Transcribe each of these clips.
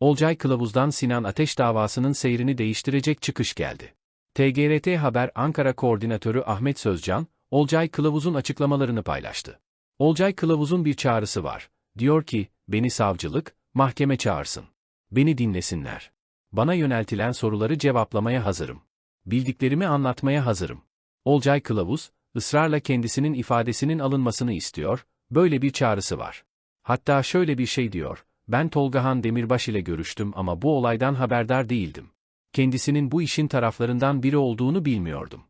Olcay Kılavuz'dan Sinan Ateş davasının seyrini değiştirecek çıkış geldi. TGRT Haber Ankara Koordinatörü Ahmet Sözcan, Olcay Kılavuz'un açıklamalarını paylaştı. Olcay Kılavuz'un bir çağrısı var. Diyor ki, beni savcılık, mahkeme çağırsın. Beni dinlesinler. Bana yöneltilen soruları cevaplamaya hazırım. Bildiklerimi anlatmaya hazırım. Olcay Kılavuz, ısrarla kendisinin ifadesinin alınmasını istiyor, böyle bir çağrısı var. Hatta şöyle bir şey diyor, ben Tolgahan Demirbaş ile görüştüm ama bu olaydan haberdar değildim. Kendisinin bu işin taraflarından biri olduğunu bilmiyordum.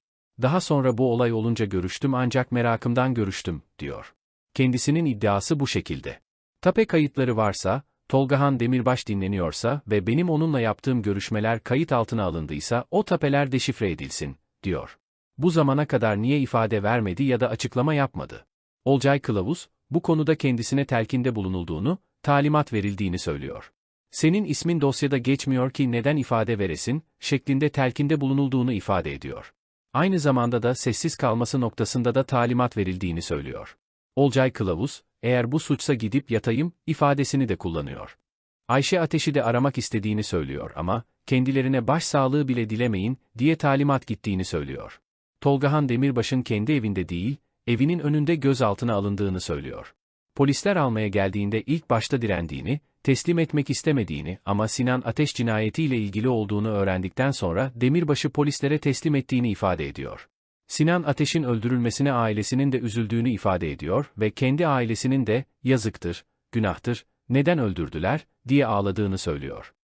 Daha sonra bu olay olunca görüştüm ancak merakımdan görüştüm, diyor. Kendisinin iddiası bu şekilde. Tape kayıtları varsa, Tolgahan Demirbaş dinleniyorsa ve benim onunla yaptığım görüşmeler kayıt altına alındıysa o tapeler deşifre edilsin, diyor. Bu zamana kadar niye ifade vermedi ya da açıklama yapmadı? Olcay Kılavuz, bu konuda kendisine telkinde bulunulduğunu, talimat verildiğini söylüyor. Senin ismin dosyada geçmiyor ki neden ifade veresin, şeklinde telkinde bulunulduğunu ifade ediyor. Aynı zamanda da sessiz kalması noktasında da talimat verildiğini söylüyor. Olcay Kılavuz, eğer bu suçsa gidip yatayım, ifadesini de kullanıyor. Ayşe Ateş'i de aramak istediğini söylüyor ama, kendilerine başsağlığı bile dilemeyin, diye talimat gittiğini söylüyor. Tolgahan Demirbaş'ın kendi evinde değil, evinin önünde gözaltına alındığını söylüyor. Polisler almaya geldiğinde ilk başta direndiğini, teslim etmek istemediğini ama Sinan Ateş cinayetiyle ilgili olduğunu öğrendikten sonra Demirbaş'ı polislere teslim ettiğini ifade ediyor. Sinan Ateş'in öldürülmesine ailesinin de üzüldüğünü ifade ediyor ve kendi ailesinin de, yazıktır, günahtır, neden öldürdüler, diye ağladığını söylüyor.